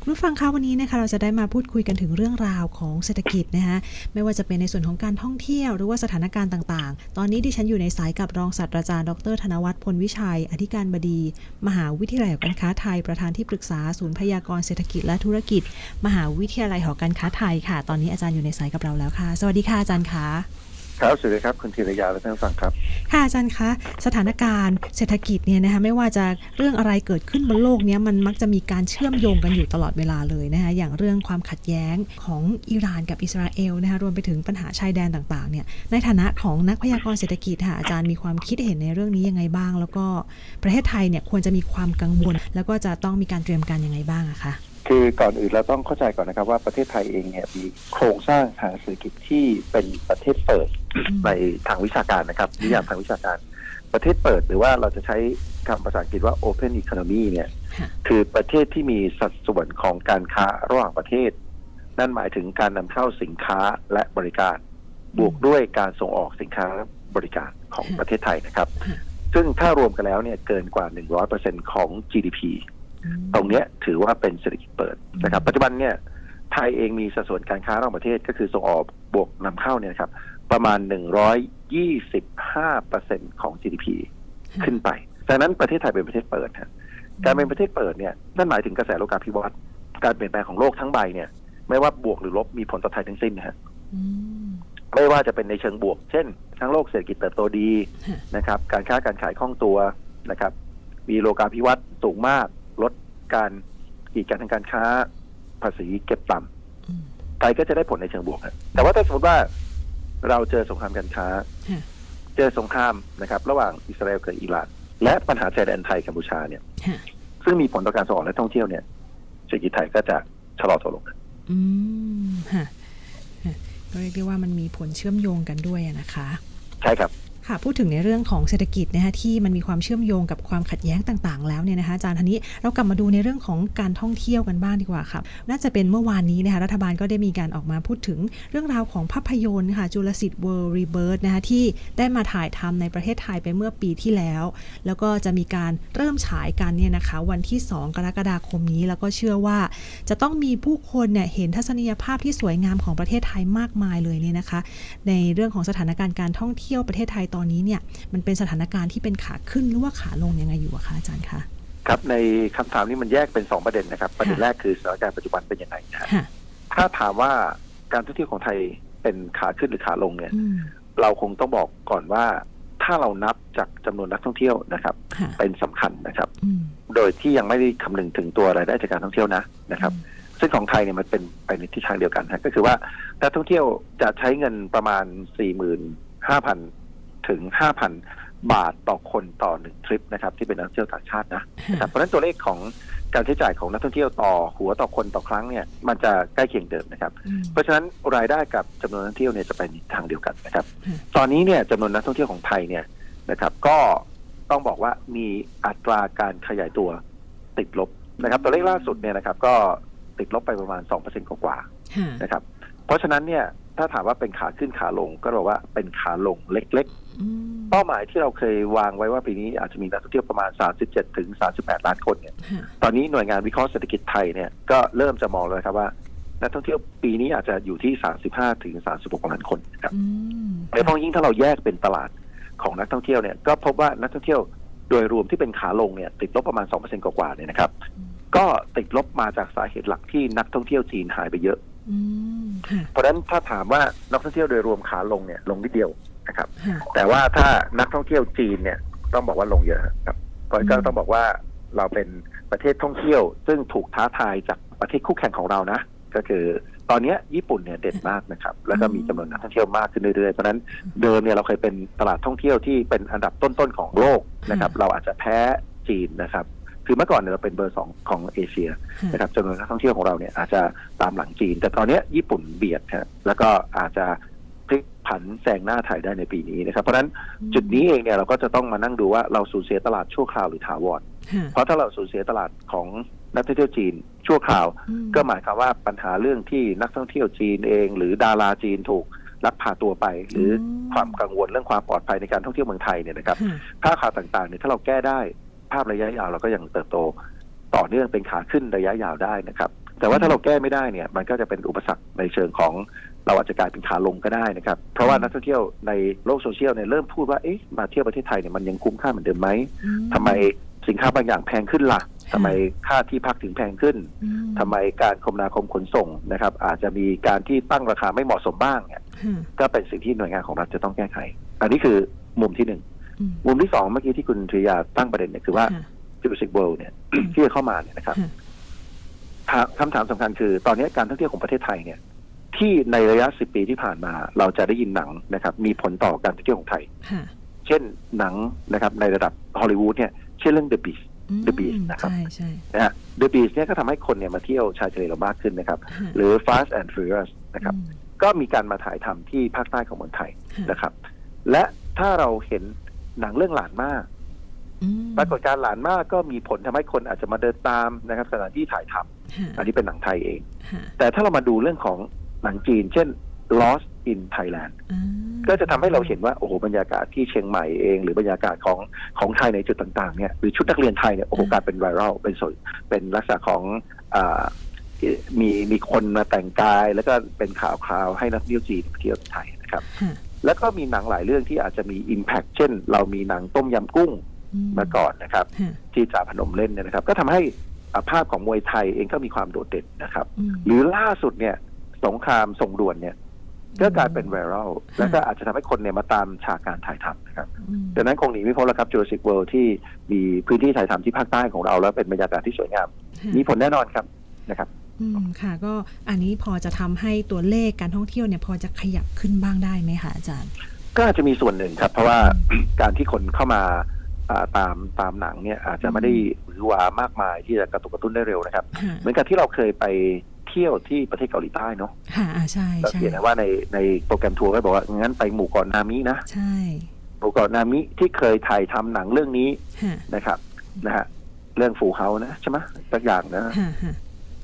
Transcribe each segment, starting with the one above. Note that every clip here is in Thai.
คุณผู้ฟังคะวันนี้นะคะเราจะได้มาพูดคุยกันถึงเรื่องราวของเศรษฐกิจนะคะไม่ว่าจะเป็นในส่วนของการท่องเที่ยวหรือว่าสถานการณ์ต่างๆ ตอนนี้ดิฉันอยู่ในสายกับรองศาสตราจารย์ดรธนวัฒน์พลวิชัย อธิการบดี มหาวิทยาลัยหอการค้าไทย ประธานที่ปรึกษาศูนย์พยากรเศรษฐกิจและธุรกิจ มหาวิทยาลัยหอการค้าไทยค่ะ ตอนนี้อาจารย์อยู่ในสายกับเราแล้วค่ะ สวัสดีค่ะอาจารย์ค่ะ ครับสวัสดีครับคุณธีรยาและท่านฟังครับ ค่ะอาจารย์คะสถานการณ์เศรษฐกิจเนี่ยนะคะไม่ว่าจะเรื่องอะไรเกิดขึ้นบนโลกเนี้ยมันมักจะมีการเชื่อมโยงกันอยู่ตลอดเวลาเลยนะคะอย่างเรื่องความขัดแย้งของอิหร่านกับอิสราเอลนะคะรวมไปถึงปัญหาชายแดนต่างๆเนี่ยในฐานะของนักพยากรณ์เศรษฐกิจค่ะอาจารย์มีความคิดเห็นในเรื่องนี้ยังไงบ้าง แล้วก็ประเทศไทยเนี่ยควรจะมีความกังวล แล้วก็จะต้องมีการเตรียมการยังไงบ้างอะคะ คือก่อนอื่นเราต้องเข้าใจก่อนนะครับว่าประเทศไทยเองเนี่ยมีโครงสร้างทางเศรษฐกิจที่เป็นประเทศเปิดในทางวิชาการนะครับนิยามทางวิชาการ ประเทศเปิดหรือว่าเราจะใช้คำภาษาอังกฤษว่า open economy เนี่ยค่ะคือประเทศที่มีสัดส่วนของการค้าระหว่างประเทศ นั่นหมายถึงการนำเข้าสินค้าและบริการ บวกด้วยการส่งออกสินค้าและบริการของประเทศไทยนะครับค่ะซึ่งถ้ารวมกันแล้วเนี่ยเกินกว่า 100%ของ GDP อืม ตรงเนี้ยถือว่าเป็นเศรษฐกิจเปิดนะครับ ปัจจุบันเนี่ยไทยเองมีสัดส่วนการค้าระหว่างประเทศก็คือส่งออกบวกนำเข้าเนี่ยนะครับ ประมาณ 125%ของ GDP ขึ้นไปดังนั้นประเทศไทยเป็นประเทศเปิดฮะการเป็นประเทศเปิดเนี่ยนั่นหมายถึงกระแสโลกาภิวัตน์การเปลี่ยนแปลงของโลกทั้งใบเนี่ย ไม่ว่าบวกหรือลบมีผลต่อไทยทั้งสิ้นนะฮะอืมไม่ว่าจะเป็นในเชิงบวก เช่น ทั้งโลกเศรษฐกิจเติบโตดีค่ะนะครับ การค้าการขายคล่องตัวนะครับ มีโลกาภิวัตน์สูงมากลด การกีดกันทางการค้าภาษีเก็บต่ำอืมไทยก็จะได้ผลในเชิงบวกครับแต่ว่าถ้าสมมติว่าเราเจอสงครามการค้าค่ะเจอสงครามนะครับ ระหว่างอิสราเอลกับอิหร่านและปัญหาชายแดนไทยกัมพูชาเนี่ยค่ะซึ่งมีผลต่อการส่งออกและท่องเที่ยวเนี่ยเศรษฐกิจไทยก็จะชะลอตัวลงครับอืมค่ะค่ะก็เรียกได้ว่ามันมีผลเชื่อมโยงกันด้วยอะนะคะ ใช่ครับ ค่ะพูดถึงในเรื่องของเศรษฐกิจนะคะที่มันมีความเชื่อมโยงกับความขัดแย้งต่างๆ แล้วเนี่ยนะคะอาจารย์ทีนี้เรากลับมาดูในเรื่องของการท่องเที่ยวกันบ้างดีกว่าค่ะน่าจะเป็นเมื่อวานนี้นะคะรัฐบาลก็ได้มีการออกมาพูดถึงเรื่องราวของภาพยนตร์ค่ะจุลสิทธิ์ World Rebirth นะคะที่ได้มาถ่ายทำในประเทศไทยไปเมื่อปีที่แล้ว แล้วก็จะมีการเริ่มฉายกันเนี่ยนะคะวันที่ 2 กรกฎาคมนี้แล้วก็เชื่อว่าจะต้องมีผู้คนเนี่ยเห็นทัศนียภาพที่สวยงามของประเทศไทยมากมายเลยเนี่ยนะคะ ในเรื่องของสถานการณ์การท่องเที่ยวประเทศไทยตอนนี้เนี่ยมันเป็นสถานการณ์ที่เป็นขาขึ้นหรือว่าขาลงยังไงอยู่อะคะอาจารย์คะครับในคำถามนี้มันแยกเป็นสองประเด็นนะครับ ประเด็นแรกคือสถานการณ์ปัจจุบันเป็นยังไงนะฮะค่ะถ้าถามว่าการท่องเที่ยวของไทยเป็นขาขึ้นหรือขาลงเนี่ยอืมเราคงต้องบอกก่อนว่าถ้าเรานับจากจำนวนนักท่องเที่ยวนะครับค่ะเป็นสำคัญนะครับอืมโดยที่ยังไม่ได้คำนึงถึงตัวรายได้จากการท่องเที่ยวนะนะครับ ซึ่งของไทยเนี่ยมันเป็นไปในทิศทางเดียวกันฮะก็คือว่านักท่องเที่ยวจะใช้เงินประมาณ 45,000 ถึง 5,000 บาทต่อคนต่อหนึ่งทริปนะครับที่เป็นนักท่องเที่ยวต่างชาตินะนะครัค่ะบเพราะฉะนั้นตัวเลขของการใช้จ่ายของนักท่องเที่ยวต่อหัวต่อคนต่อครั้งเนี่ยมันจะใกล้เคียงเดิมนะครับอืมเพราะฉะนั้นรายได้กับจำนวนนักท่องเที่ยวเนี่ยจะไปในทางเดียวกันนะครับค่ะตอนนี้เนี่ยจำนวนนักท่องเที่ยวของไทยเนี่ยนะครับ ก็ต้องบอกว่ามีอัตราการขยายตัวติดลบนะครับ ตัวเลขล่าสุดเนี่ยนะครับ ก็ติดลบไปประมาณ2%กว่าๆค่ะนะครับ เพราะฉะนั้นเนี่ย ถ้าถามว่าเป็นขาขึ้นขาลงก็บอกว่าเป็นขาลงเล็กอืมๆเป้าหมายที่เราเคยวางไว้ว่าปีนี้อาจจะมีนักท่องเที่ยวประมาณ 37ถึง38 ล้านคนเนี่ยค่ะตอนนี้หน่วยงานวิเคราะห์เศรษฐกิจไทยเนี่ยก็เริ่มจะมองแล้วครับว่านักท่องเที่ยวปีนี้อาจจะอยู่ที่ 35ถึง36ล้านคนนะครับอืมโดยเฉพาะยิ่งถ้าเราแยกเป็นตลาดของนักท่องเที่ยวเนี่ยก็พบว่านักท่องเที่ยวโดยรวมที่เป็นขาลงเนี่ยติดลบประมาณ2%กว่าๆเนี่ยนะครับ ก็ติดลบมาจากสาเหตุหลักที่นักท่องเที่ยวจีนหายไปเยอะอืมค่ะ เพราะฉะนั้นถ้าถามว่านักท่องเที่ยวโดยรวมขาลงเนี่ยลงนิดเดียวนะครับค่ะแต่ว่าถ้านักท่องเที่ยวจีนเนี่ยต้องบอกว่าลงเยอะครับเพราะก็อืมต้องบอกว่าเราเป็นประเทศท่องเที่ยว ซึ่งถูกท้าทายจากประเทศคู่แข่งของเรานะก็คือตอนเนี้ยญี่ปุ่นเนี่ยเด่นมากนะครับ แล้วก็มีจำนวนนักท่องเที่ยวมากขึ้นเรื่อยๆ เพราะฉะนั้นเดิมเนี่ยเราเคยเป็นตลาดท่องเที่ยวที่เป็นอันดับต้นๆของโลกนะครับ เราอาจจะแพ้จีนนะครับ คือเมื่อก่อนเนี่ยเราเป็นเบอร์สองของเอเชียค่ะนะครับจำนวนนักท่องเที่ยวของเราเนี่ยอาจจะตามหลังจีน แต่ตอนเนี้ยญี่ปุ่นเบียดฮะแล้วก็อาจจะพลิกผันแซงหน้าไทยได้ในปีนี้นะครับ เพราะฉะนั้นจุดนี้เองเนี่ยเราก็จะต้องมานั่งดูว่าเราสูญเสียตลาดชั่วคราวหรือถาวรค่ะเพราะถ้าเราสูญเสียตลาดของนักท่องเที่ยวจีนชั่วคราวอืมก็หมายความว่าปัญหาเรื่องที่นักท่องเที่ยวจีนเอง หรือดาราจีนถูกลักพาตัวไป หรืออมความกังวลเรื่องความปลอดภัยในการท่องเที่ยวเมืองไทยเนี่ยนะครับค่ะภาพข่าวต่างๆเนี่ยถ้าเราแก้ได้ ภาพระยะยาวเราก็ยังเติบโตต่อเนื่องเป็นขาขึ้นระยะยาวได้นะครับแต่ว่าถ้าเราแก้ไม่ได้เนี่ยมันก็จะเป็นอุปสรรคในเชิงของเราอาจจะกลายเป็นขาลงก็ได้นะครับเพราะว่านักท่องเที่ยวในโลกโซเชียลเนี่ยเริ่มพูดว่าเอ๊ะมาเที่ยวประเทศไทยเนี่ยมันยังคุ้มค่าเหมือนเดิมไหมอืทำไมสินค้าบางอย่างแพงขึ้นล่ะทำไมค่าที่พักถึงแพงขึ้นอืทำไมการคมนาคมขนส่งนะครับ อาจจะมีการที่ตั้งราคาไม่เหมาะสมบ้างเนี่ยค่ะก็เป็นสิ่งที่หน่วยงานของรัฐจะต้องแก้ไข อันนี้คือมุมที่หนึ่งอื มมุมที่สองเมื่อกี้ที่คุณทริยาตั้งประเด็นเนี่ยคือว่าค่ะจูสิกเวิลด์เนี่ยที่จะเข้ามาเนี่ยนะครับค่ะถามคำถามสำคัญคือ ตอนนี้การท่องเที่ยวของประเทศไทยเนี่ย ที่ในระยะสิบปีที่ผ่านมา เราจะได้ยินหนังนะครับ มีผลต่อการท่องเที่ยวของไทยค่ะเช่นหนังนะครับ ในระดับฮอลลีวูดเนี่ย เช่นเรื่อง The Beast อืม The Beast นะครับใช่ใช่นะฮะ The Beast เนี่ยก็ทำให้คนเนี่ยมาเที่ยวชายทะเลเรามากขึ้นนะครับค่ะหรือ Fast and Furious นะครับอืมก็มีการมาถ่ายทำที่ภาคใต้ของเมืองไทยค่ะนะครับ และถ้าเราเห็น หนังเรื่องหลานมากอืมปรากฏการณ์หลานมากก็มีผลทำให้คนอาจจะมาเดินตามนะครับสถานที่ถ่ายทำค่ะอันนี้เป็นหนังไทยเองค่ะแต่ถ้าเรามาดูเรื่องของหนังจีน เช่น Lost in Thailand อ่าก็จะทำให้เราเห็นว่าโอ้โหบรรยากาศที่เชียงใหม่เอง หรือบรรยากาศของของไทยในจุดต่างๆเนี่ยหรือชุดนักเรียนไทยเนี่ยโอ้โหกลารเป็นไวรัลเป็นสวยเป็นลักษณะของอ่ามีมีคนมาแต่งกาย แล้วก็เป็นข่าวคราวให้นักท่องเที่ยวจีนมาเที่ยวไทยนะครับค่ะ แล้วก็มีหนังหลายเรื่องที่อาจจะมี Impact เช่น เรามีหนังต้มยำกุ้งอืมาก่อนนะครับค่ะที่จ่าพนมเล่นเนี่ยนะครับ ก็ทำให้อ่าภาพของมวยไทยเองก็มีความโดดเด่นนะครับอืมหรือล่าสุดเนี่ย สงครามส่งด่วนเนี่ยก็กลายเป็นไวรัลแล้วก็อาจจะทำให้คนเนี่ยมาตามฉากการถ่ายทำนะครับอืมดังนั้นคงหนีไม่พ้นแล้วครับ Jurassic World ที่มีพื้นที่ถ่ายทำที่ภาคใต้ของเราแล้วเป็นบรรยากาศที่สวยงามค่ะมีผลแน่นอนครับนะครับ อืมค่ะ ก็อันนี้พอจะทำให้ตัวเลขการท่องเที่ยวเนี่ย พอจะขยับขึ้นบ้างได้ไหมคะอาจารย์ ก็อาจจะมีส่วนหนึ่งครับ เพราะว่าการที่คนเข้ามาอ่าตามตามหนังเนี่ยอาจจะไม่ได้หรือว่ามากมายที่จะกระตุกกระตุ้นได้เร็วนะครับค่ะเหมือนกับที่เราเคยไปเที่ยวที่ประเทศเกาหลีใต้เนาะค่ะอ่าใช่เราใช่เห็นนะว่าในในโปรแกรมทัวร์ก็บอกว่างั้นไปหมู่เกาะนามินะใช่หมู่เกาะนามิที่เคยถ่ายทำหนังเรื่องนี้ค่ะนะครับนะฮะเรื่องฟูเฮานะใช่ไหมสักอย่างนะค่ะค่ะ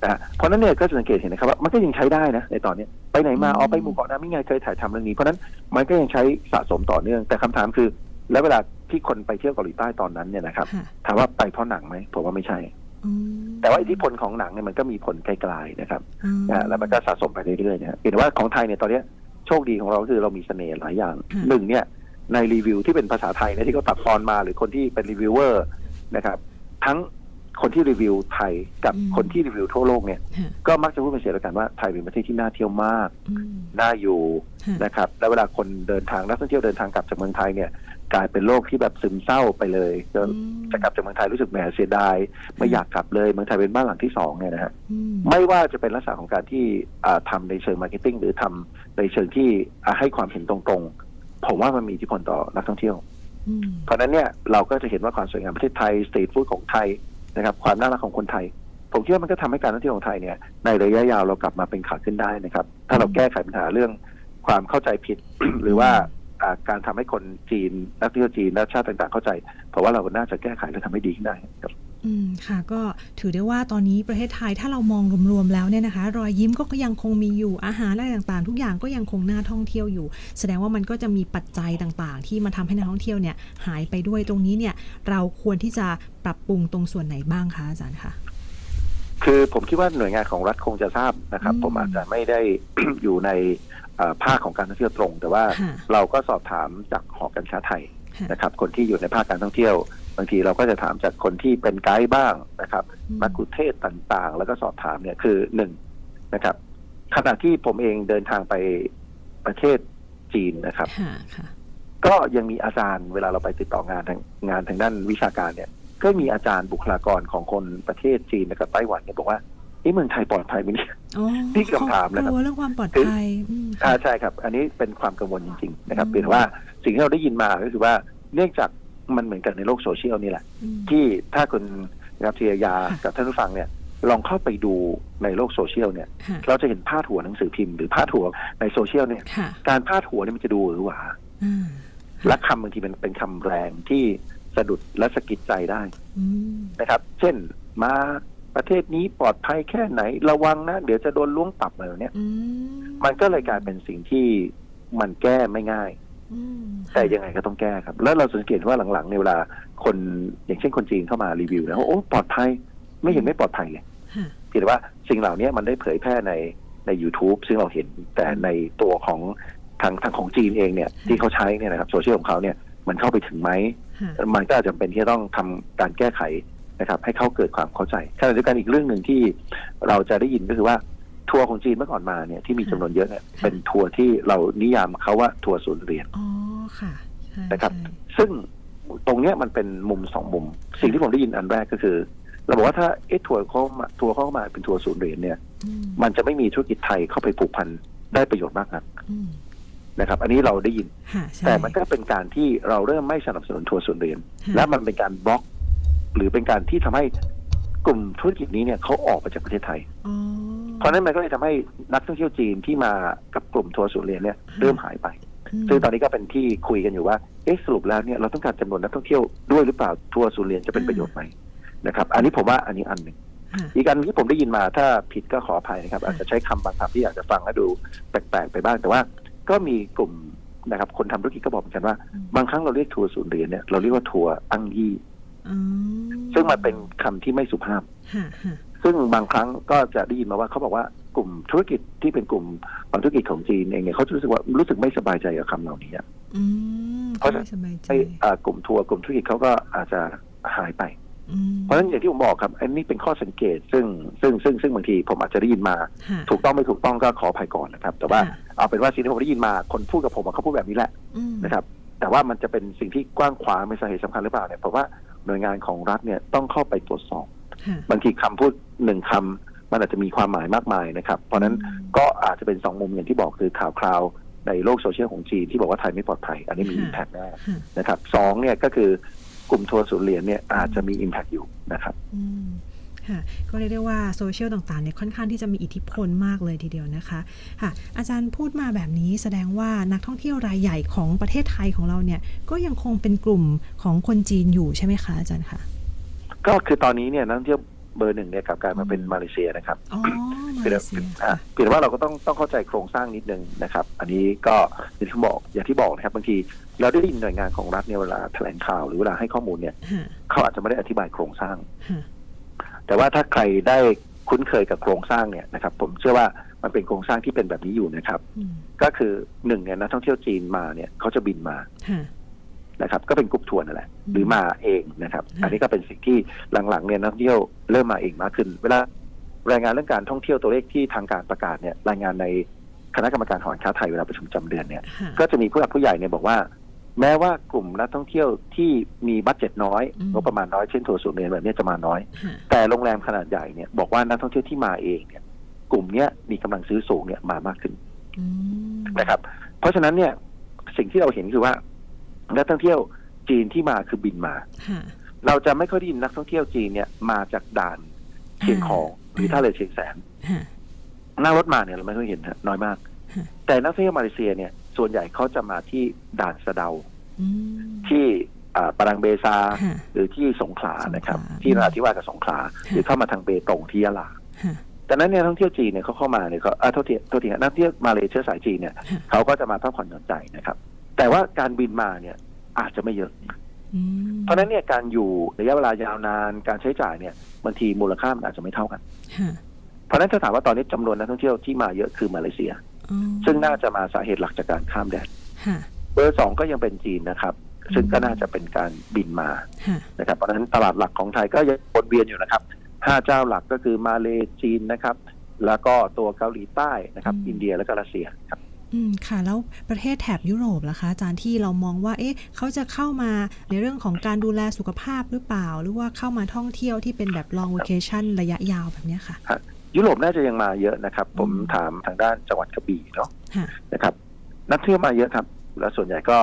นะฮะเพราะฉะนั้นเนี่ยก็จะสังเกตเห็นนะครับว่ามันก็ยังใช้ได้นะในตอนเนี้ยไปไหนมาอืมอ๋อไปหมู่เกาะนามิไงเคยถ่ายทำเรื่องนี้เพราะฉะนั้นมันก็ยังใช้สะสมต่อเนื่อง แต่คำถามคือ แล้วเวลาที่คนไปเที่ยวเกาหลีใต้ตอนนั้นเนี่ยนะครับค่ะถามว่าไปเพราะหนังไหมผมว่าไม่ใช่อืมแต่ว่าอิทธิพลของหนังเนี่ยมันก็มีผลไกลๆนะครับอืมนะฮะแล้วมันก็สะสมไปเรื่อยๆนะฮะเห็นว่าของไทยเนี่ยตอนเนี้ยโชคดีของเราก็คือเรามีเสน่ห์หลายอย่างค่ะหนึ่งเนี่ยในรีวิวที่เป็นภาษาไทยนะที่เขาตัดตอนมาหรือคนที่เป็นรีวิวเวอร์นะครับ ทั้ง คนที่รีวิวไทยกับคนที่รีวิวทั่วโลกเนี่ยค่ะก็มักจะพูดเป็นเสียงเดียวกันว่าไทยเป็นประเทศที่น่าเที่ยวมากอืมน่าอยู่ค่ะนะครับ แล้วเวลาคนเดินทางนักท่องเที่ยวเดินทางกลับจากเมืองไทยเนี่ย กลายเป็นโลกที่แบบซึมเศร้าไปเลยจะอืมจะกลับจากเมืองไทยรู้สึกแหมเสียดายไม่อยากกลับเลยเมืองไทยเป็นบ้านหลังที่สองเนี่ยนะฮะอืมไม่ว่าจะเป็นลักษณะของการที่อ่าทำในเชิงมาร์เก็ตติ้งหรือทำในเชิงที่อ่าให้ความเห็นตรงๆ ผมว่ามันมีอิทธิพลต่อนักท่องเที่ยวอืมเพราะฉะนั้นเนี่ยเราก็จะเห็นว่าความสวยงามประเทศไทยสตรีทฟู้ดของไทย นะครับความน่ารักของคนไทย ผมคิดว่ามันก็ทำให้การท่องเที่ยวของไทยเนี่ยในระยะยาวเรากลับมาเป็นขาขึ้นได้นะครับ ถ้าเราแก้ไขปัญหาเรื่องความเข้าใจผิด หรือว่าการทำให้คนจีนนักท่องเที่ยวจีนและชาติต่างๆเข้าใจ เพราะว่าเราน่าจะแก้ไขและทำให้ดีขึ้นได้ครับ อืมค่ะก็ถือได้ว่าตอนนี้ประเทศไทยถ้าเรามองรวมๆแล้วเนี่ยนะคะ รอยยิ้มก็ยังคงมีอยู่อาหารอะไรต่างๆ ทุกอย่างก็ยังคงน่าท่องเที่ยวอยู่ แสดงว่ามันก็จะมีปัจจัยต่างๆ ที่มาทำให้นักท่องเที่ยวเนี่ยหายไปด้วยตรงนี้เนี่ยเราควรที่จะปรับปรุงตรงส่วนไหนบ้างคะอาจารย์คะคือผมคิดว่าหน่วยงานของรัฐคงจะทราบนะครับอืมผมอาจจะไม่ได้อยู่ในเอ่อภาคของการท่องเที่ยวตรง แต่ว่าค่ะเราก็สอบถามจากหอการค้าไทยค่ะนะครับ คนที่อยู่ในภาคการท่องเที่ยว บางทีเราก็จะถามจากคนที่เป็นไกด์บ้างนะครับอืมมักคุเทศก์ต่างๆ แล้วก็สอบถามเนี่ยคือหนึ่งนะครับขณะที่ผมเองเดินทางไปประเทศจีนนะครับค่ะค่ะก็ยังมีอาจารย์เวลาเราไปติดต่องานทางงานทางด้านวิชาการเนี่ย ก็มีอาจารย์บุคลากรของคนประเทศจีนและกับไต้หวันเนี่ยบอกว่าเอ๊ะเมืองไทยปลอดภัยไหมเนี่ยอ๋อนี่คือคำถามนะครับกลัวเรื่องความปลอดภัยอืมอ่าค่ะใช่ครับ อันนี้เป็นความกังวลจริง ๆ นะครับอืมเพียงแต่ว่าสิ่งที่เราได้ยินมาก็คือว่าเนื่องจาก มันเหมือนกันในโลกโซเชียลนี่แหละอืมที่ถ้าคุณนะครับเทียยาค่ะกับท่านผู้ฟังเนี่ยลองเข้าไปดูในโลกโซเชียลเนี่ยค่ะเราจะเห็นพาดหัวหนังสือพิมพ์หรือพาดหัวในโซเชียลเนี่ยค่ะการพาดหัวเนี่ยมันจะดูหรือหวาอ่าและคำบางทีมันเป็นคำแรงที่สะดุดและสะกิดใจได้อืมนะครับ เช่นมาประเทศนี้ปลอดภัยแค่ไหน ระวังนะ เดี๋ยวจะโดนล้วงตับอะไรแบบเนี้ยอืมมันก็เลยกลายเป็นสิ่งที่มันแก้ไม่ง่ายอืม แต่ยังไงก็ต้องแก้ครับ แล้วเราสังเกตว่าหลังๆในเวลาคนอย่างเช่นคนจีนเข้ามารีวิวนะว่าโอ้ปลอดภัย ไม่เห็นไม่ปลอดภัยเลยค่ะเพียงแต่ว่าสิ่งเหล่านี้มันได้เผยแพร่ในใน YouTube ซึ่งเราเห็นแต่ในตัวของทางทางของจีนเองเนี่ยที่เขาใช้เนี่ยนะครับโซเชียลของเขาเนี่ยมันเข้าไปถึงไหมค่ะมันก็อาจจะเป็นที่จะต้องทำการแก้ไขนะครับ ให้เขาเกิดความเข้าใจขณะเดียวกันอีกเรื่องหนึ่งที่เราจะได้ยินก็คือว่า ทัวร์ของจีนเมื่อก่อนมาเนี่ยที่มีจำนวนเยอะเนี่ยเป็นทัวร์ที่เรานิยามเขาว่าทัวร์ศูนย์เหรียญอ๋อค่ะใช่นะครับใช่ซึ่งตรงเนี้ยมันเป็นมุมสองมุม สิ่งที่ผมได้ยินอันแรกก็คือเราบอกว่าถ้าเอ๊ะทัวร์เขามาทัวร์เข้ามาเป็นทัวร์ศูนย์เหรียญเนี่ยอืมมันจะไม่มีธุรกิจไทยเข้าไปผูกพันได้ประโยชน์มากนักอืมนะครับ อันนี้เราได้ยินค่ะใช่แต่มันก็เป็นการที่เราเริ่มไม่สนับสนุนทัวร์ศูนย์เหรียญค่ะและมันเป็นการบล็อก หรือเป็นการที่ทำให้ กลุ่มธุรกิจนี้เนี่ยเขาออกไปจากประเทศไทย อ๋อเพราะฉะนั้นมันก็เลยทำให้นักท่องเที่ยวจีนที่มากับกลุ่มทัวร์ศูนย์เหรียญเนี่ยเริ่มหายไปมซึ่งตอนนี้ก็เป็นที่คุยกันอยู่ว่า เอ๊ะสรุปแล้วเนี่ยเราต้องการจำนวนนักท่องเที่ยวด้วยหรือเปล่าทัวร์ศูนย์เหรียญจะเป็นประโยชน์ไหมนะครับ อันนี้ผมว่าอันนี้อันหนึ่ง ค่ะ อีกอันที่ผมได้ยินมาถ้าผิดก็ขออภัยนะครับ อาจจะใช้คำบางคำที่อาจจะฟังแล้วดูแปลกๆไปบ้าง แต่ว่าก็มีกลุ่มนะครับคนทำธุรกิจก็บอกเหมือนกันว่า อืม บางครั้งเราเรียกทัวร์ศูนย์เหรียญเนี่ยเราเรียกว่าทัวร์อังยี่อืม ซึ่งมันเป็นคำที่ไม่สุภาพค่ะค่ะซึ่งบางครั้งก็จะได้ยินมาว่าเขาบอกว่ากลุ่มธุรกิจที่เป็นกลุ่มบางธุรกิจของจีนเองเนี่ยเขาจะรู้สึกว่ารู้สึกไม่สบายใจกับคำเหล่านี้อะอืมเพราะไม่สบายใจไอ้อ่ากลุ่มทัวร์กลุ่มธุรกิจเขาก็อาจจะหายไปอืมเพราะฉะนั้นอย่างที่ผมบอกครับ อันนี้เป็นข้อสังเกต ซึ่งซึ่งซึ่งซึ่งบางทีผมอาจจะได้ยินมาค่ะถูกต้องไม่ถูกต้องก็ขออภัยก่อนนะครับ แต่ว่าค่ะเอาเป็นว่าสิ่งที่ผมได้ยินมาคนพูดกับผมอะเขาพูดแบบนี้แหละอืมนะครับ แต่ว่ามันจะเป็นสิ่งที่กว้างขวางเป็นสาเหตุสำคัญหรือเปล่าเนี่ยเพราะว่า หน่วยงานของรัฐเนี่ยต้องเข้าไปตรวจสอบค่ะบางทีคำพูดหนึ่งคำมันอาจจะมีความหมายมากมายนะครับ เพราะฉะนั้นก็อาจจะเป็นสองมุมอย่างที่บอกคือข่าวคราวในโลกโซเชียลของจีนที่บอกว่าไทยไม่ปลอดภัย อันนี้มีค่ะอิมแพกแน่ค่ะนะครับสองเนี่ยก็คือกลุ่มทัวร์ศูนย์เหรียญเนี่ยอาจจะมีอิมแพกอยู่นะครับอืม ค่ะก็เรียกได้ว่าโซเชียลต่างๆเนี่ยค่อนข้างที่จะมีอิทธิพลมากเลยทีเดียวนะคะค่ะอาจารย์พูดมาแบบนี้แสดงว่านักท่องเที่ยวรายใหญ่ของประเทศไทยของเราเนี่ยก็ยังคงเป็นกลุ่มของคนจีนอยู่ใช่ไหมคะอาจารย์คะก็คือตอนนี้เนี่ยนักท่องเที่ยวเบอร์หนึ่งเนี่ยกลับกลายมาเป็นมาเลเซียนะครับอ๋อมาเพียงเลแต่เซียอะเพียงแต่ว่าเราก็ต้องต้องเข้าใจโครงสร้างนิดนึงนะครับ อันนี้ก็อย่างที่บอกอย่างที่บอกนะครับบางทีเราได้ยินหน่วยงานของรัฐเนี่ยเวลาแถลงข่าวหรือเวลาให้ข้อมูลเนี่ยค่ะเขาอาจจะไม่ได้อธิบายโครงสร้างค่ะ แต่ว่าถ้าใครได้คุ้นเคยกับโครงสร้างเนี่ยนะครับ ผมเชื่อว่ามันเป็นโครงสร้างที่เป็นแบบนี้อยู่นะครับอืมก็คือหนึ่งเนี่ยนักท่องเที่ยวจีนมาเนี่ยเขาจะบินมาค่ะนะครับ ก็เป็นกรุ๊ปทัวร์นั่นแหละอืมหรือมาเองนะครับค่ะอันนี้ก็เป็นสิ่งที่หลังๆเนี่ยนักท่องเที่ยวเริ่มมาเองมากขึ้น เวลารายงานเรื่องการท่องเที่ยวตัวเลขที่ทางการประกาศเนี่ยรายงานในคณะกรรมการหอการค้าไทยเวลาประชุมจำเดือนเนี่ยค่ะก็จะมีผู้หลักผู้ใหญ่เนี่ยบอกว่า แม้ว่ากลุ่มนักท่องเที่ยวที่มีบัตเจ็ตน้อยอืมงบประมาณน้อยเช่นทัวร์ศูนย์เหรียญแบบเนี้ยจะมาน้อยค่ะแต่โรงแรมขนาดใหญ่เนี่ยบอกว่านักท่องเที่ยวที่มาเองเนี่ย กลุ่มเนี้ยมีกำลังซื้อสูงเนี่ยมามากขึ้นอืมนะครับ เพราะฉะนั้นเนี่ยสิ่งที่เราเห็นคือว่านักท่องเที่ยวจีนที่มาคือบินมาค่ะเราจะไม่ค่อยได้ยินนักท่องเที่ยวจีนเนี่ยมาจากด่านเชียงของหรือท่าเรือเชียงแสนค่ะนั่งรถมาเนี่ยเราไม่ค่อยเห็นฮะน้อยมากฮะแต่นักท่องเที่ยวมาเลเซียเนี่ย ส่วนใหญ่เขาจะมาที่ด่านสะเดาอืมที่อ่าปารังเบซาค่ะหรือที่สงขลานะครับสงขลาที่นราธิวาสกับสงขลาหรือเข้ามาทางเบตงที่ยะลาค่ะแต่นั้นเนี่ยนักท่องเที่ยวจีนเนี่ยเขาเข้ามาเนี่ยเขาอ่าโทษทีโทษทีฮะนักท่องเที่ยวมาเลเชื้อสายจีนเนี่ยค่ะเขาก็จะมาพักผ่อนหย่อนใจนะครับ แต่ว่าการบินมาเนี่ยอาจจะไม่เยอะอืมเพราะฉะนั้นเนี่ยการอยู่ระยะเวลายาวนานการใช้จ่ายเนี่ยบางทีมูลค่ามันอาจจะไม่เท่ากันค่ะเพราะฉะนั้นถ้าถามว่าตอนนี้จำนวนนักท่องเที่ยวที่มาเยอะคือมาเลเซียอ๋อ ซึ่งน่าจะมาสาเหตุหลักจากการข้ามแดนค่ะเบอร์สองก็ยังเป็นจีนนะครับ ซึ่งก็น่าจะเป็นการบินมาค่ะนะครับเพราะฉะนั้นตลาดหลักของไทยก็ยังวนเวียนอยู่นะครับห้าเจ้าหลักก็คือมาเลจีนนะครับ แล้วก็ตัวเกาหลีใต้นะครับอืมอินเดียแล้วก็รัสเซียครับอืมค่ะแล้วประเทศแถบยุโรปล่ะคะอาจารย์ที่เรามองว่า เอ๊ะเขาจะเข้ามาในเรื่องของการดูแลสุขภาพหรือเปล่า หรือว่าเข้ามาท่องเที่ยวที่เป็นแบบ long vacation ระยะยาวแบบเนี้ยค่ะ ยุโรปน่าจะยังมาเยอะนะครับผมอืมถามทางด้านจังหวัดกระบี่เนาะค่ะนะครับ นักเที่ยวมาเยอะครับ และส่วนใหญ่ก็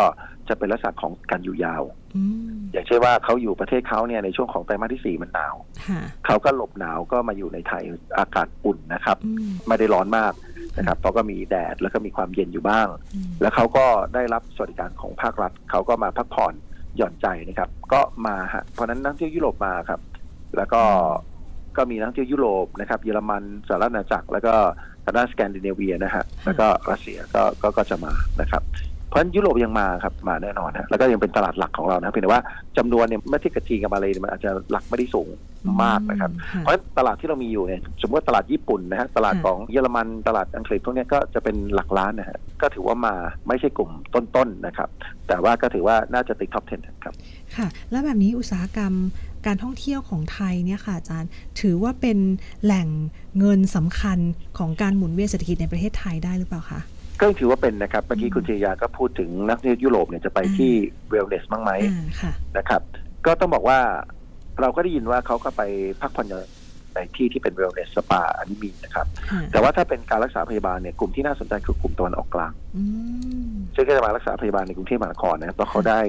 จะเป็นลักษณะของการอยู่ยาวอืมอย่างเช่นว่าเขาอยู่ประเทศเขาเนี่ยในช่วงของไตรมาสที่สี่มันหนาวค่ะเขาก็หลบหนาวก็มาอยู่ในไทยอากาศอุ่นนะครับอืมไม่ได้ร้อนมากนะครับเพราะก็มีแดดแล้วก็มีความเย็นอยู่บ้างอืมแล้วเขาก็ได้รับสวัสดิการของภาครัฐเขาก็มาพักผ่อนหย่อนใจนะครับ ก็มาฮะเพราะฉะนั้นนักท่องเที่ยวยุโรปมาครับ แล้วก็ ก็มีนักท่องเที่ยวยุโรปนะครับเยอรมันสหรัฐอาณาจักร แล้วก็ทางด้านสแกนดิเนเวียนะฮะแล้วก็รัสเซียก็ก็ก็จะมานะครับเพราะฉะนั้นยุโรปยังมาครับมาแน่นอนฮะแล้วก็ยังเป็นตลาดหลักของเรานะเพียงแต่ว่าจำนวนเนี่ยเมื่อเทียบกับจีนกับมาเลเนี่ยมันอาจจะหลักไม่ได้สูงมากนะครับค่ะเพราะฉะนั้นตลาดที่เรามีอยู่เนี่ยสมมติว่าตลาดญี่ปุ่นนะฮะตลาดค่ะของเยอรมันตลาดอังกฤษพวกเนี้ยก็จะเป็นหลักล้านนะฮะก็ถือว่ามาไม่ใช่กลุ่มต้นๆนะครับ แต่ว่าก็ถือว่าน่าจะติดท็อป 10 ครับค่ะ แล้วแบบนี้อุตสาหกรรม การท่องเที่ยวของไทยเนี่ยค่ะอาจารย์ ถือว่าเป็นแหล่งเงินสำคัญของการหมุนเวียนเศรษฐกิจในประเทศไทยได้หรือเปล่าคะก็ถือว่าเป็นนะครับเมื่อกี้อืมคุณเจียาก็พูดถึงนักท่องเที่ยวยุโรปเนี่ยจะไปอ่าที่เวลเนสบ้างไหมอ่าค่ะนะครับก็ต้องบอกว่าเราก็ได้ยินว่าเขาก็ไปพักผ่อนหย่อนในที่ที่เป็นเวลเนสสปาอันนี้มีนะครับค่ะแต่ว่าถ้าเป็นการรักษาพยาบาลเนี่ยกลุ่มที่น่าสนใจคือกลุ่มตะวันออกกลางอืมซึ่งก็จะมารักษาพยาบาลในกรุงเทพมหานครนะครับเพราะเขาได้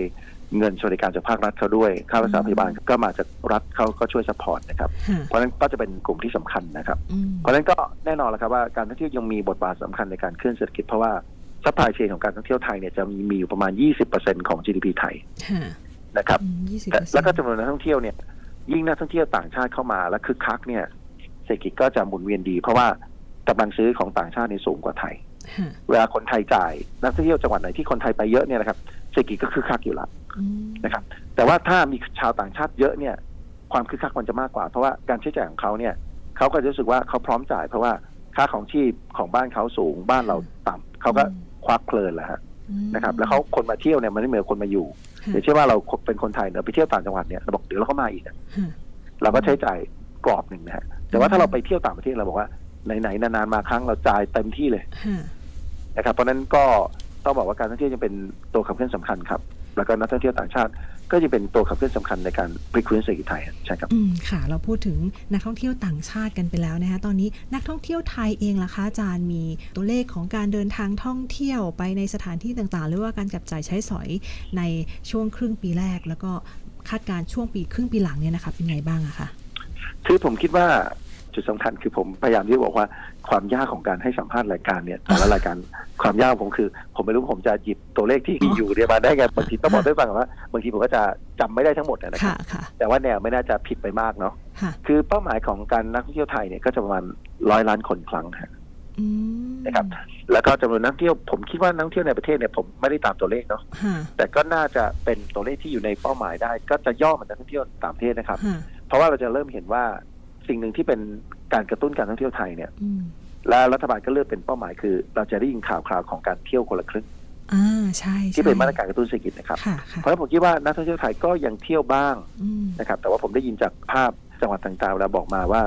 เงินสวัสดิการจากภาครัฐเขาด้วยค่ารักษาพยาบาลก็มาจากรัฐเขาก็ช่วยสปอร์ตนะครับค่ะเพราะฉะนั้นก็จะเป็นกลุ่มที่สำคัญนะครับอืมเพราะฉะนั้นก็แน่นอนแล้วครับว่าการท่องเที่ยวยังมีบทบาทสำคัญในการเคลื่อนเศรษฐกิจเพราะว่าซัพพลายเชนของการท่องเที่ยวไทยเนี่ยจะมีมีอยู่ประมาณ 20%ของ GDP ไทยค่ะนะครับยี่สิบแต่แล้วก็จำนวนนักท่องเที่ยวเนี่ย ยิ่งนักท่องเที่ยวต่างชาติเข้ามาและคึกคักเนี่ยเศรษฐกิจก็จะหมุนเวียนดี เพราะว่ากำลังซื้อของต่างชาติในยสูงกว่าไทยค่ะเวลาคนไทยจ่ายนักท่องเที่ยวจังหวัดไหนที่คนไทยไปเยอะเนี่ยนะครับ เศรษฐกิจก็คึกคักอยู่แล้วอืมนะครับ แต่ว่าถ้ามีชาวต่างชาติเยอะเนี่ย ความคึกคักมันจะมากกว่า เพราะว่าการใช้จ่ายของเขาเนี่ยเขาก็จะรู้สึกว่าเขาพร้อมจ่าย เพราะว่าค่าของชีพของบ้านเขาสูงบ้านเราต่ำเขาก็ควักเพลินแหละฮะอืมนะครับ แล้วเขาคนมาเที่ยวเนี่ยมันไม่เหมือนคนมาอยู่ค่ะอย่างเช่นว่าเราเป็นคนไทยเนี่ยไปเที่ยวต่างจังหวัดเนี่ยเราบอกเดี๋ยวเราก็มาอีกอะค่ะเราก็ใช้จ่ายกรอบหนึ่งนะฮะแต่ว่าถ้าเราไปเที่ยวต่างประเทศเราบอกว่าไหนๆนานๆมาครั้งเราจ่ายเต็มที่เลยค่ะนะครับ เพราะฉะนั้นก็ ต้องบอกว่าการท่องเที่ยวยังเป็นตัวขับเคลื่อนสำคัญครับ แล้วก็นักท่องเที่ยวต่างชาติ ก็จะเป็นตัวขับเคลื่อนสำคัญในการพลิกฟื้นเศรษฐกิจไทยใช่ครับ อืมค่ะ เราพูดถึงนักท่องเที่ยวต่างชาติกันไปแล้วนะคะ ตอนนี้นักท่องเที่ยวไทยเองล่ะคะอาจารย์มีตัวเลขของการเดินทางท่องเที่ยวไปในสถานที่ต่างๆ หรือว่าการจับจ่ายใช้สอยในช่วงครึ่งปีแรก แล้วก็คาดการณ์ช่วงปีครึ่งปีหลังเนี่ยนะคะเป็นไงบ้างอะคะ คือผมคิดว่า จุดสำคัญคือผมพยายามที่จะบอกว่าความยากของการให้สัมภาษณ์รายการเนี่ยแต่ละรายการความยากของผมคือ ผมไม่รู้ผมจะหยิบตัวเลขที่มีอยู่เนี่ยมาได้ไงบางทีต้องบอกด้วยฟังก่อนว่าบางทีผมก็จะจำไม่ได้ทั้งหมดนะคค่ะรับค่ะแต่ว่าแนวไม่น่าจะผิดไปมากเนาะค่ะคือเป้าหมายของการนักท่องเที่ยวไทยเนี่ยก็จะประมาณร้อยล้านคนครั้งฮะอืมนะครับแล้วก็จำนวนนักท่องเที่ยวผมคิดว่านักท่องเที่ยวในประเทศเนี่ยผมไม่ได้ตามตัวเลขเนาะค่ะแต่ก็น่าจะเป็นตัวเลขที่อยู่ในเป้าหมายได้ ก็จะย่อมันนักท่องเที่ยวต่างประเทศนะครับค่ะเพราะว่าเราจะเริ่มเห็นว่า สิ่งหนึ่งที่เป็นการกระตุ้นการท่องเที่ยวไทยเนี่ย อืมและรัฐบาลก็เลือกเป็นเป้าหมายคือ เราจะได้ยินข่าวคราวของการเที่ยวคนละครึ่งอ่าใช่ใช่ที่เป็นมาตรการกระตุ้นเศรษฐกิจนะครับ ค่ะค่ะเพราะฉะนั้นผมคิดว่านักท่องเที่ยวไทยก็ยังเที่ยวบ้างอืมนะครับ แต่ว่าผมได้ยินจากภาพจังหวัดต่างๆเวลาบอกมาว่า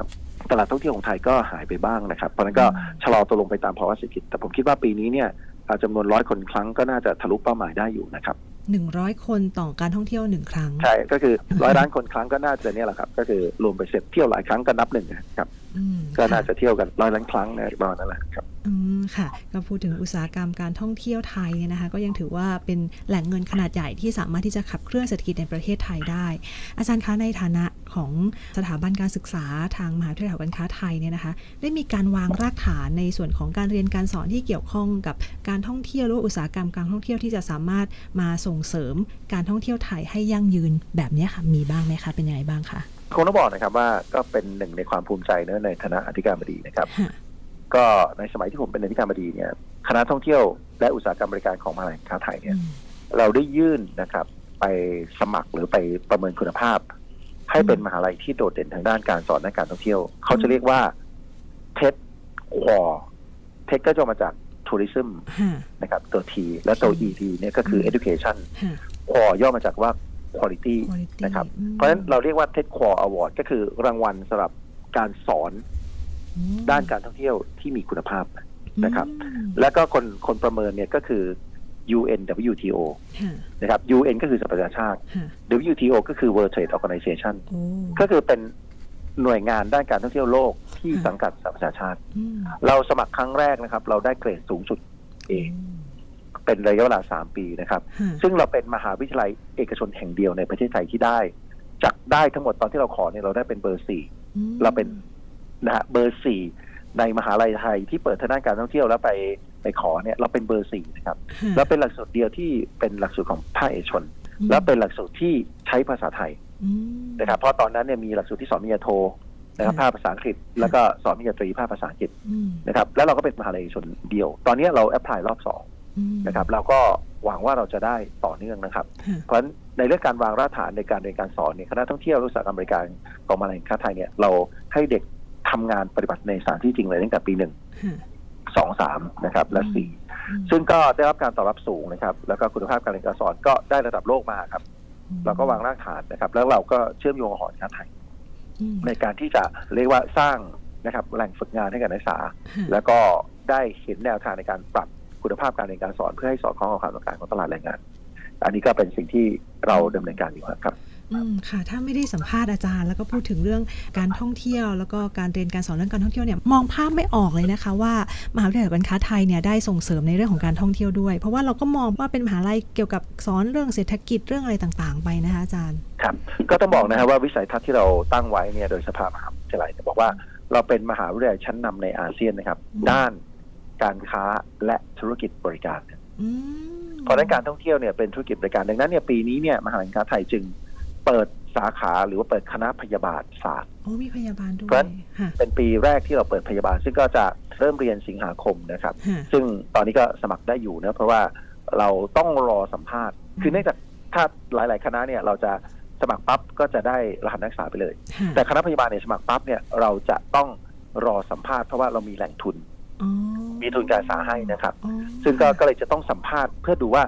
ตลาดท่องเที่ยวของไทยก็หายไปบ้างนะครับ เพราะฉะนั้นก็ชะลอตัวลงไปตามภาวะเศรษฐกิจ แต่ผมคิดว่าปีนี้เนี่ยอ่าจำนวนร้อยคนครั้งก็น่าจะทะลุเป้าหมายได้อยู่นะครับ หนึ่งร้อยคนต่อการท่องเที่ยวหนึ่งครั้ง ใช่ ก็คือร้อยล้านคนครั้งก็น่าจะเนี่ยแหละครับ ก็คือรวมไปเสร็จเที่ยวหลายครั้งก็นับหนึ่งครับ ก็น่าจะเที่ยวกันร้อยล้านครั้งนะประมาณนั้นแหละครับอืมค่ะก็พูดถึงอุตสาหกรรมการท่องเที่ยวไทยเนี่ยนะคะ ก็ยังถือว่าเป็นแหล่งเงินขนาดใหญ่ที่สามารถที่จะขับเคลื่อนเศรษฐกิจในประเทศไทยได้ อาจารย์คะในฐานะของสถาบันการศึกษาทางมหาวิทยาลัยหอการค้าไทยเนี่ยนะคะ ได้มีการวางรากฐานในส่วนของการเรียนการสอนที่เกี่ยวข้องกับการท่องเที่ยวหรืออุตสาหกรรมการท่องเที่ยวที่จะสามารถมาส่งเสริมการท่องเที่ยวไทยให้ยั่งยืนแบบนี้ค่ะมีบ้างไหมคะเป็นยังไงบ้างคะ คงต้องบอกนะครับว่าก็เป็นหนึ่งในความภูมิใจเนอะในฐานะอธิการบดีนะครับค่ะก็ในสมัยที่ผมเป็นอธิการบดีเนี่ยคณะท่องเที่ยวและอุตสาหกรรมบริการของมหาลัยค้าไทยเนี่ยอืมเราได้ยื่นนะครับ ไปสมัครหรือไปประเมินคุณภาพ ให้เป็นมหาลัยที่โดดเด่นทางด้านการสอนด้านการท่องเที่ยว เขาจะเรียกว่าเทคควอเทคก็จะมาจากทัวริซึมค่ะนะครับตัวทีและตัว ED เนี่ยก็คือ education ค่ะควอย่อมาจากว่า quality quality นะครับอืมเพราะฉะนั้นเราเรียกว่าเทคควออวอร์ดก็คือรางวัลสำหรับการสอนอืมด้านการท่องเที่ยวที่มีคุณภาพนะครับอืมแล้วก็คนคนประเมินเนี่ยก็คือ UNWTO ค่ะนะครับ UN ก็คือสหประชาชาติค่ะ WTO ก็คือ World Trade Organization โอ้ก็คือเป็นหน่วยงานด้านการท่องเที่ยวโลกที่ค่ะสังกัดสหประชาชาติอืมเราสมัครครั้งแรกนะครับ เราได้เกรดสูงสุดเอง เป็นระยะเวลาสามปีนะครับค่ะซึ่งเราเป็นมหาวิทยาลัยเอกชนแห่งเดียวในประเทศไทยที่ได้จากได้ทั้งหมดตอนที่เราขอเนี่ยเราได้เป็นเบอร์สี่อืมเราเป็นนะฮะเบอร์สี่ในมหาลัยไทยที่เปิดทางด้านการท่องเที่ยวแล้วไปไปขอเนี่ยเราเป็นเบอร์สี่นะครับค่ะแล้วเป็นหลักสูตรเดียวที่เป็นหลักสูตรของภาคเอกชนอืมแล้วเป็นหลักสูตรที่ใช้ภาษาไทยอืมนะครับเพราะตอนนั้นเนี่ยมีหลักสูตรที่สอนปริญญาโทนะครับค่ะภาคภาษาอังกฤษ แล้วก็สอนปริญญาตรีภาคภาษาอังกฤษอืมนะครับแล้วเราก็เป็นมหาลัยเอกชนเดียว ตอนนี้เราแอพพลายรอบสองอืม นะครับ เราก็หวังว่าเราจะได้ต่อเนื่องนะครับค่ะเพราะฉะนั้นในเรื่องการวางรากฐานในการเรียนการสอนเนี่ยคณะท่องเที่ยวและอุตสาหกรรมบริการกองมหาลัยแห่งชาติไทยเนี่ยเราให้เด็กทำงานปฏิบัติในสถานที่จริงเลยตั้งแต่ปีหนึ่งค่ะสองสามนะครับและสี่อืมซึ่งก็ได้รับการตอบรับสูงนะครับ แล้วก็คุณภาพการเรียนการสอนก็ได้ระดับโลกมาครับ เราก็วางรากฐานนะครับ แล้วเราก็เชื่อมโยงกับหอการค้าไทยอืมในการที่จะเรียกว่าสร้างนะครับแหล่งฝึกงานให้กับนักศึกษาค่ะแล้วก็ได้เห็นแนวทางในการปรับ คุณภาพการเรียนการสอนเพื่อให้สอดคล้องกับความต้องการของตลาดแรงงาน อันนี้ก็เป็นสิ่งที่เราดำเนินการอยู่ครับอืมค่ะ ถ้าไม่ได้สัมภาษณ์อาจารย์ แล้วก็พูดถึงเรื่องการท่องเที่ยว แล้วก็การเรียนการสอนเรื่องการท่องเที่ยวเนี่ยมองภาพไม่ออกเลยนะคะ ว่ามหาวิทยาลัยการค้าไทยเนี่ยได้ส่งเสริมในเรื่องของการท่องเที่ยวด้วย เพราะว่าเราก็มองว่าเป็นมหาลัยเกี่ยวกับสอนเรื่องเศรษฐกิจเรื่องอะไรต่างๆ ไปนะคะอาจารย์ครับก็ต้องบอกนะครับว่าวิสัยทัศน์ที่เราตั้งไว้เนี่ยโดยสภามหาวิทยาลัยเนี่ยบอกว่าเราเป็นมหาวิทยาลัยชั้นนำในอาเซียนนะครับอืมด้าน การค้าและธุรกิจบริการอืมเพราะฉะนั้นการท่องเที่ยวเนี่ยเป็นธุรกิจบริการ ดังนั้นเนี่ยปีนี้เนี่ยมหาวิทยาลัยการค้าไทยจึงเปิดสาขาหรือว่าเปิดคณะพยาบาลศาสตร์โอ้มีพยาบาลด้วเพราะยค่ะเป็นปีแรกที่เราเปิดพยาบาล ซึ่งก็จะเริ่มเรียนสิงหาคมนะครับค่ะซึ่งตอนนี้ก็สมัครได้อยู่นะเพราะว่าเราต้องรอสัมภาษณ์ คือเนื่องจากถ้าหลาย ๆ คณะเนี่ยเราจะสมัครปั๊บก็จะได้รหัสนักศึกษาไปเลยค่ะแต่คณะพยาบาลเนี่ยสมัครปั๊บเนี่ยเราจะต้องรอสัมภาษณ์เพราะว่าเรามีแหล่งทุนอ๋อ มีทุนการศึกษาให้นะครับอ๋อซึ่งก็ก็เลยจะต้องสัมภาษณ์เพื่อดูว่า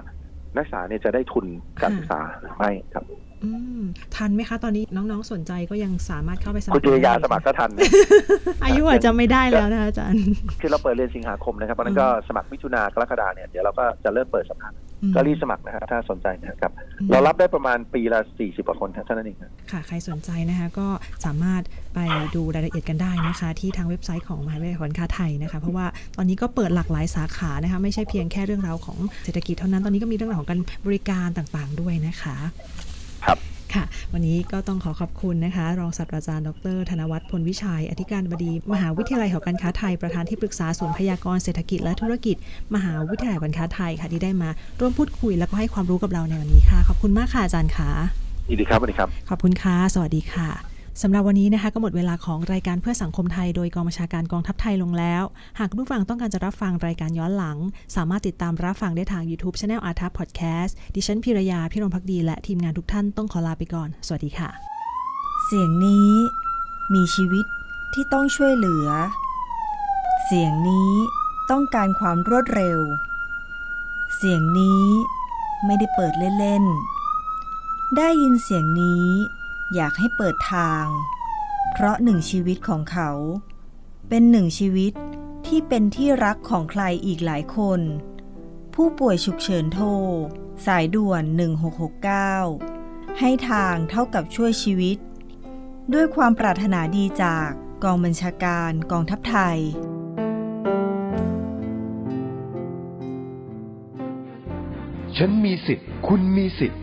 นักศึกษาเนี่ยจะได้ทุนการศึกษาหรือไม่ครับ อืมทันไหมคะ ตอนนี้น้องๆสนใจก็ยังสามารถเข้าไปสมัครคุณจิรยาได้สมัครก็ทันนะ อายุอาจจะไม่ได้แล้วนะคะอาจารย์ คือเราเปิดเรียนสิงหาคมนะครับเพราะฉะนั้นก็สมัครมิถุนากรกฎาเนี่ยเดี๋ยวเราก็จะเริ่มเปิดสัมภาษณ์อืมก็รีบสมัครนะครับถ้าสนใจนะครับอืมเรารับได้ประมาณปีละ 40กว่าคนครับเท่านั้นเองครับค่ะ ใครสนใจนะคะก็สามารถไปดูรายละเอียดกันได้นะคะ ที่ทางเว็บไซต์ของมหาวิทยาลัยการค้าไทยนะคะ เพราะว่าตอนนี้ก็เปิดหลากหลายสาขานะคะไม่ใช่เพียงแค่เรื่องราวของเศรษฐกิจเท่านั้นตอนนี้ก็มีเรื่องราวของการบริการต่างๆ ด้วยนะคะ ครับค่ะ วันนี้ก็ต้องขอขอบคุณนะคะ รองศาสตราจารย์ดร ธนวัฒน์พลวิชัย อธิการบดี มหาวิทยาลัยหอการค้าไทย ประธานที่ปรึกษาศูนย์พยากรณ์เศรษฐกิจและธุรกิจ มหาวิทยาลัยการค้าไทยค่ะที่ได้มาร่วมพูดคุยแล้วก็ให้ความรู้กับเราในวันนี้ค่ะ ขอบคุณมากค่ะอาจารย์ค่ะยินดีครับสวัสดีครับ ขอบคุณค่ะ สวัสดีค่ะ สำหรับวันนี้นะคะก็หมดเวลาของรายการเพื่อสังคมไทย โดยกองบัญชาการกองทัพไทยลงแล้ว หากผู้ฟังต้องการจะรับฟังรายการย้อนหลัง สามารถติดตามรับฟังได้ทาง YouTube Channel a r t a p Podcast ดิฉันพิรยาพิรมพักดี และทีมงานทุกท่านต้องขอลาไปก่อน สวัสดีค่ะ เสียงนี้มีชีวิตที่ต้องช่วยเหลือ เสียงนี้ต้องการความรวดเร็ว เสียงนี้ไม่ได้เปิดเล่นๆได้ยินเสียงนี้ อยากให้เปิดทาง เพราะหนึ่งชีวิตของเขา เป็นหนึ่งชีวิตที่เป็นที่รักของใครอีกหลายคน ผู้ป่วยฉุกเฉินโทร สายด่วน 1669 ให้ทางเท่ากับช่วยชีวิต ด้วยความปรารถนาดีจากกองบัญชาการกองทัพไทยฉันมีสิทธิ์ คุณมีสิทธิ์